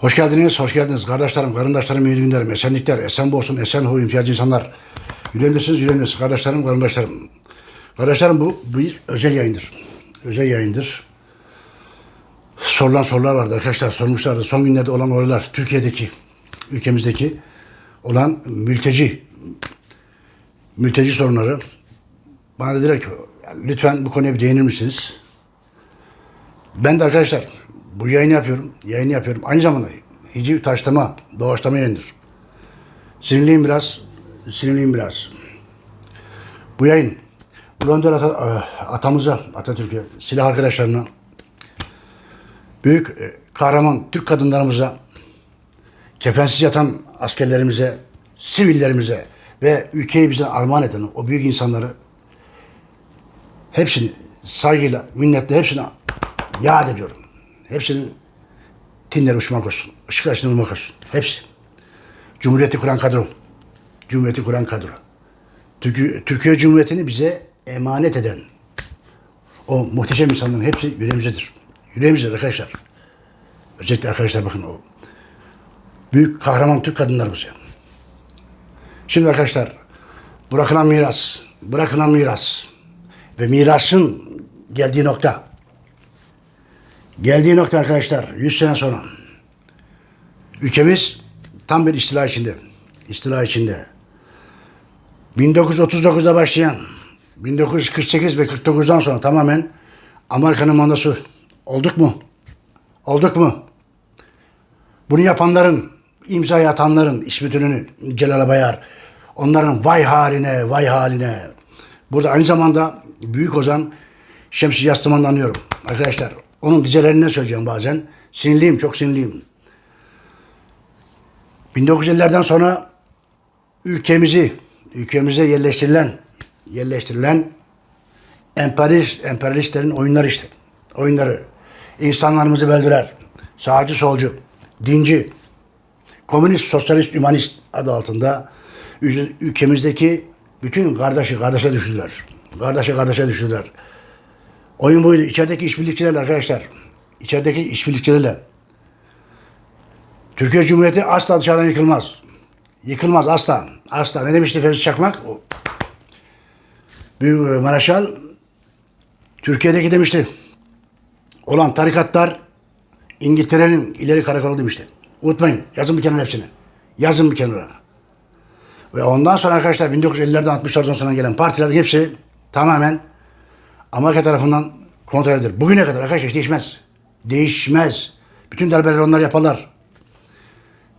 Hoş geldiniz, hoş geldiniz. Kardeşlerim, karındaşlarım, iyi günlerim, esenlikler, esen olsun, esen hu, imtiyacı insanlar. Yüreğimdesiniz, yüreğimdesiniz. Kardeşlerim, karındaşlarım. Kardeşlerim bu bir özel yayındır. Özel yayındır. Sorulan sorular vardı arkadaşlar, sormuşlardı. Son günlerde olan olaylar, Türkiye'deki, ülkemizdeki olan mülteci, mülteci sorunları. Bana dediler ki, lütfen bu konuya bir değinir misiniz? Ben de arkadaşlar bu yayını yapıyorum. Yayını yapıyorum. Aynı zamanda hiciv taşlama, doğaçlama yayındır. Sinirliyim biraz. Sinirliyim biraz. Bu yayın Ulu ata, e, atamıza, Atatürk'e, silah arkadaşlarına, büyük e, kahraman Türk kadınlarımıza, kefensiz yatan askerlerimize, sivillerimize ve ülkeyi bize armağan eden o büyük insanları hepsini saygıyla, minnetle hepsine yad ediyorum. Hepsinin tinleri uçmak olsun. Işık açını vurmak olsun. Hepsi. Cumhuriyeti kuran kadro. Cumhuriyeti kuran kadro. Türkiye, Türkiye Cumhuriyeti'ni bize emanet eden o muhteşem insanların hepsi yüreğimizdedir. Yüreğimizdedir arkadaşlar. Özellikle arkadaşlar bakın o büyük kahraman Türk kadınlarımız ya. Şimdi arkadaşlar bırakılan miras, bırakılan miras ve mirasın geldiği nokta. Geldiği nokta arkadaşlar 100 sene sonra ülkemiz tam bir istila içinde. İstila içinde. 1939'da başlayan 1948 ve 49'dan sonra tamamen Amerika'nın mandası olduk mu? Olduk mu? Bunu yapanların, imzayı atanların ismi Celal Bayar, onların vay haline, vay haline. Burada aynı zamanda Büyük Ozan Şemsi Yastıman'ı anıyorum. Arkadaşlar onun dizelerinden söyleyeceğim bazen. Sinirliyim, çok sinirliyim. 1950'lerden sonra ülkemizi, ülkemize yerleştirilen, yerleştirilen emperyalist, emperyalistlerin oyunları işte. Oyunları. İnsanlarımızı böldüler. Sağcı, solcu, dinci, komünist, sosyalist, hümanist adı altında ül- ülkemizdeki bütün kardeşi kardeşe düşürdüler. Kardeşi kardeşe düşürdüler. Oyun buydu. İçerideki işbirlikçilerle arkadaşlar. İçerideki işbirlikçilerle. Türkiye Cumhuriyeti asla dışarıdan yıkılmaz. Yıkılmaz asla. Asla. Ne demişti Fevzi Çakmak? O Büyük e, Maraşal Türkiye'deki demişti. Olan tarikatlar İngiltere'nin ileri karakolu demişti. Unutmayın. Yazın bir kenara hepsini. Yazın bir kenara. Ve ondan sonra arkadaşlar 1950'lerden 60'lardan sonra gelen partilerin hepsi tamamen Amerika tarafından kontrol edilir. Bugüne kadar arkadaşlar değişmez. Değişmez. Bütün darbeleri onlar yaparlar.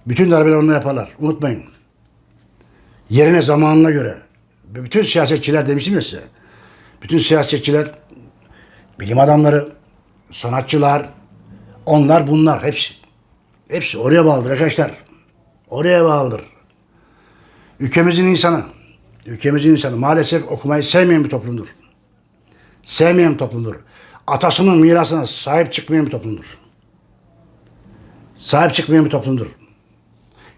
Bütün darbeleri onlar yaparlar. Unutmayın. Yerine zamanına göre. Bütün siyasetçiler demiştim ya size. Bütün siyasetçiler, bilim adamları, sanatçılar, onlar bunlar hepsi. Hepsi oraya bağlıdır arkadaşlar. Oraya bağlıdır. Ülkemizin insanı, ülkemizin insanı maalesef okumayı sevmeyen bir toplumdur sevmeyen bir toplumdur. Atasının mirasına sahip çıkmayan bir toplumdur. Sahip çıkmayan bir toplumdur.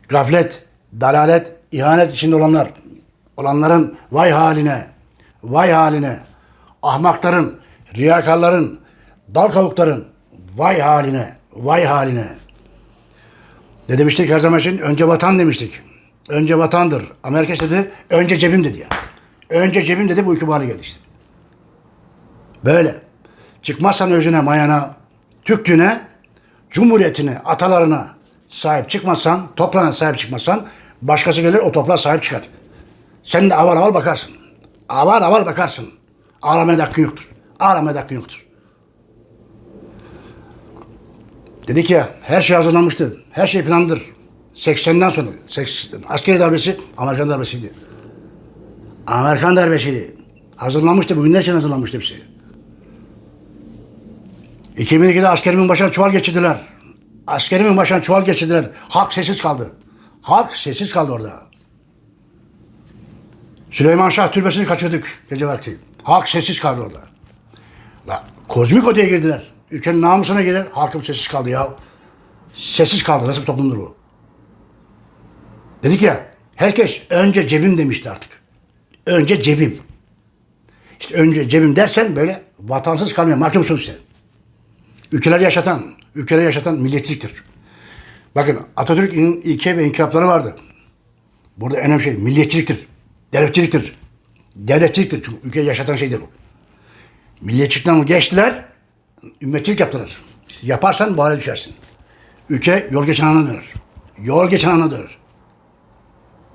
Gaflet, dalalet, ihanet içinde olanlar, olanların vay haline, vay haline, ahmakların, riyakarların, dal kavukların vay haline, vay haline. Ne demiştik her zaman için? Önce vatan demiştik. Önce vatandır. Amerika dedi, önce cebim dedi ya. Önce cebim dedi bu hale geldi işte. Böyle. Çıkmazsan özüne, mayana, Türklüğüne, cumhuriyetine, atalarına sahip çıkmazsan, toprağına sahip çıkmazsan başkası gelir o toprağa sahip çıkar. Sen de aval aval bakarsın. Aval aval bakarsın. Ağlamaya da yoktur. Ağlamaya da yoktur. Dedik ya her şey hazırlanmıştı. Her şey planlıdır. 80'den sonra 80, askeri darbesi Amerikan darbesiydi. Amerikan darbesiydi. Hazırlanmıştı. Bugünler için hazırlanmıştı hepsi. 2002'de askerimin başına çuval geçirdiler. Askerimin başına çuval geçirdiler. Halk sessiz kaldı. Halk sessiz kaldı orada. Süleyman Şah türbesini kaçırdık gece vakti. Halk sessiz kaldı orada. La, kozmik odaya girdiler. Ülkenin namusuna girer. Halkım sessiz kaldı ya. Sessiz kaldı. Nasıl bir toplumdur bu? Dedik ya herkes önce cebim demişti artık. Önce cebim. İşte önce cebim dersen böyle vatansız kalmaya mahkumsun sen. Ülkeler yaşatan, ülkeler yaşatan milliyetçiliktir. Bakın Atatürk'ün ilke ve inkılapları vardı. Burada en önemli şey milliyetçiliktir. Devletçiliktir. Devletçiliktir. Çünkü ülkeyi yaşatan şeydir bu. Milliyetçilikten geçtiler, ümmetçilik yaptılar. Yaparsan bu düşersin. Ülke yol geçen ana döner. Yol geçen ana döner.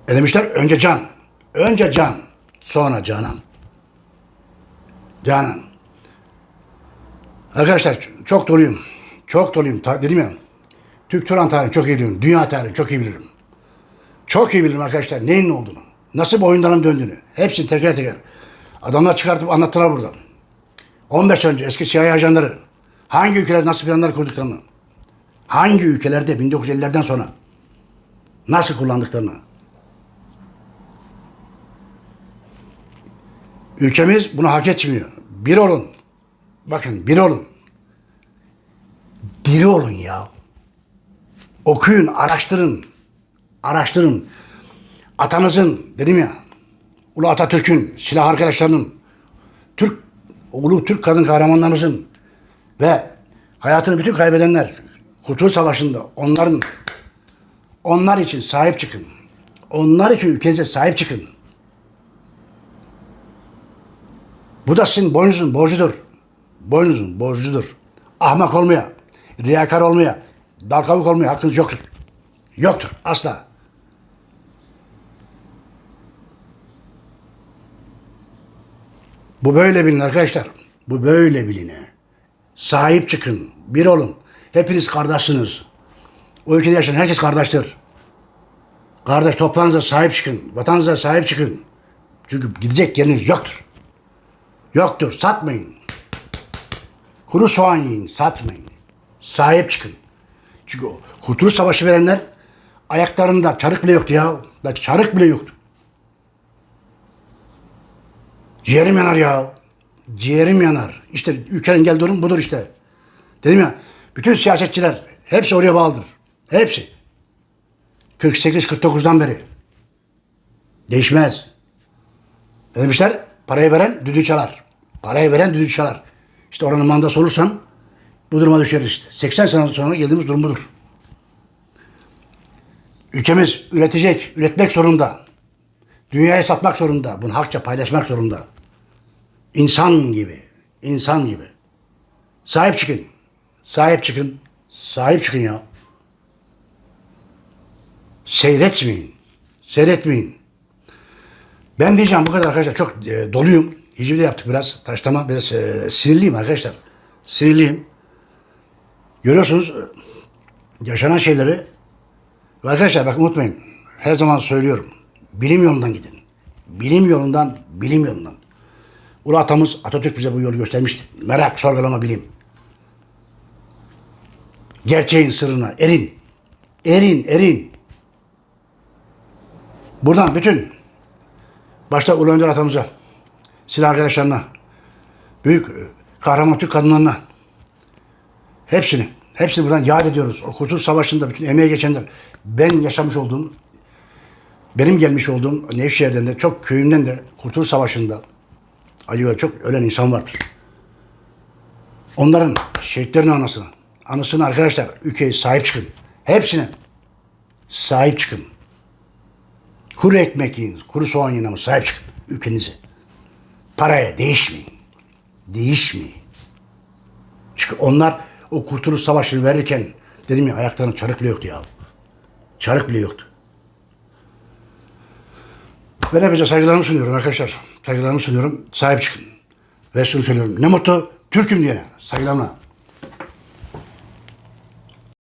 E demişler önce can. Önce can. Sonra canan. Canan. Arkadaşlar çok doluyum. Çok doluyum. Ta- dedim ya. Türk Turan tarihini çok iyi biliyorum. Dünya tarihini çok iyi bilirim. Çok iyi bilirim arkadaşlar neyin ne olduğunu. Nasıl bu oyunların döndüğünü. Hepsini teker teker. Adamlar çıkartıp anlattılar burada. 15 sene önce eski CIA ajanları hangi ülkeler nasıl planlar kurduklarını, hangi ülkelerde 1950'lerden sonra nasıl kullandıklarını. Ülkemiz bunu hak etmiyor. Bir olun. Bakın bir olun. Diri olun ya. Okuyun, araştırın. Araştırın. Atanızın, dedim ya, Ulu Atatürk'ün, silah arkadaşlarının, Türk, ulu Türk kadın kahramanlarımızın ve hayatını bütün kaybedenler, Kurtuluş Savaşı'nda onların, onlar için sahip çıkın. Onlar için ülkenize sahip çıkın. Bu da sizin boynunuzun borcudur. Boynunuzun borcudur. Ahmak olmaya, riyakar olmaya, dalkavuk olmaya hakkınız yoktur. Yoktur asla. Bu böyle bilin arkadaşlar. Bu böyle biline. Sahip çıkın. Bir olun. Hepiniz kardeşsiniz. O ülkede yaşayan herkes kardeştir. Kardeş toprağınıza sahip çıkın. Vatanınıza sahip çıkın. Çünkü gidecek yeriniz yoktur. Yoktur. Satmayın. Kuru soğan yiyin. Satmayın. Sahip çıkın. Çünkü o Kurtuluş Savaşı verenler ayaklarında çarık bile yoktu ya. Bak çarık bile yoktu. Ciğerim yanar ya. Ciğerim yanar. İşte ülkenin geldiği durum budur işte. Dedim ya bütün siyasetçiler hepsi oraya bağlıdır. Hepsi. 48-49'dan beri. Değişmez. Ne demişler? Parayı veren düdüğü çalar. Parayı veren düdüğü çalar. İşte oranın mandası olursam bu duruma düşeriz işte. 80 sene sonra geldiğimiz durum budur. Ülkemiz üretecek, üretmek zorunda. Dünyaya satmak zorunda. Bunu hakça paylaşmak zorunda. İnsan gibi. insan gibi. Sahip çıkın. Sahip çıkın. Sahip çıkın ya. Seyretmeyin. Seyretmeyin. Ben diyeceğim bu kadar arkadaşlar. Çok e, doluyum. Hicivde yaptık biraz. Taşlama. Biraz e, sinirliyim arkadaşlar. Sinirliyim. Görüyorsunuz e, yaşanan şeyleri. Arkadaşlar bak unutmayın. Her zaman söylüyorum. Bilim yolundan gidin. Bilim yolundan, bilim yolundan. Ulu atamız Atatürk bize bu yolu göstermişti. Merak, sorgulama, bilim. Gerçeğin sırrına erin. Erin, erin. Buradan bütün başta Ulu Önder atamıza, silah arkadaşlarına, büyük e, kahraman Türk kadınlarına hepsini, hepsini buradan yad ediyoruz. O Kurtuluş Savaşı'nda bütün emeğe geçenler, ben yaşamış olduğum, benim gelmiş olduğum Nevşehir'den de çok köyümden de Kurtuluş Savaşı'nda acaba çok ölen insan vardır. Onların şehitlerin anısına, anısına arkadaşlar ülkeye sahip çıkın. Hepsine sahip çıkın. Kuru ekmek yiyin, kuru soğan yiyin ama sahip çıkın ülkenize. Paraya değişmeyin. Değişmeyin. Çünkü onlar o Kurtuluş Savaşı'nı verirken dedim ya ayaklarının çarık bile yoktu ya. Çarık bile yoktu. Ben hepinize saygılarımı sunuyorum arkadaşlar. Saygılarımı sunuyorum. Sahip çıkın. Ve şunu söylüyorum. Ne mutlu Türk'üm diyene. Saygılarımla.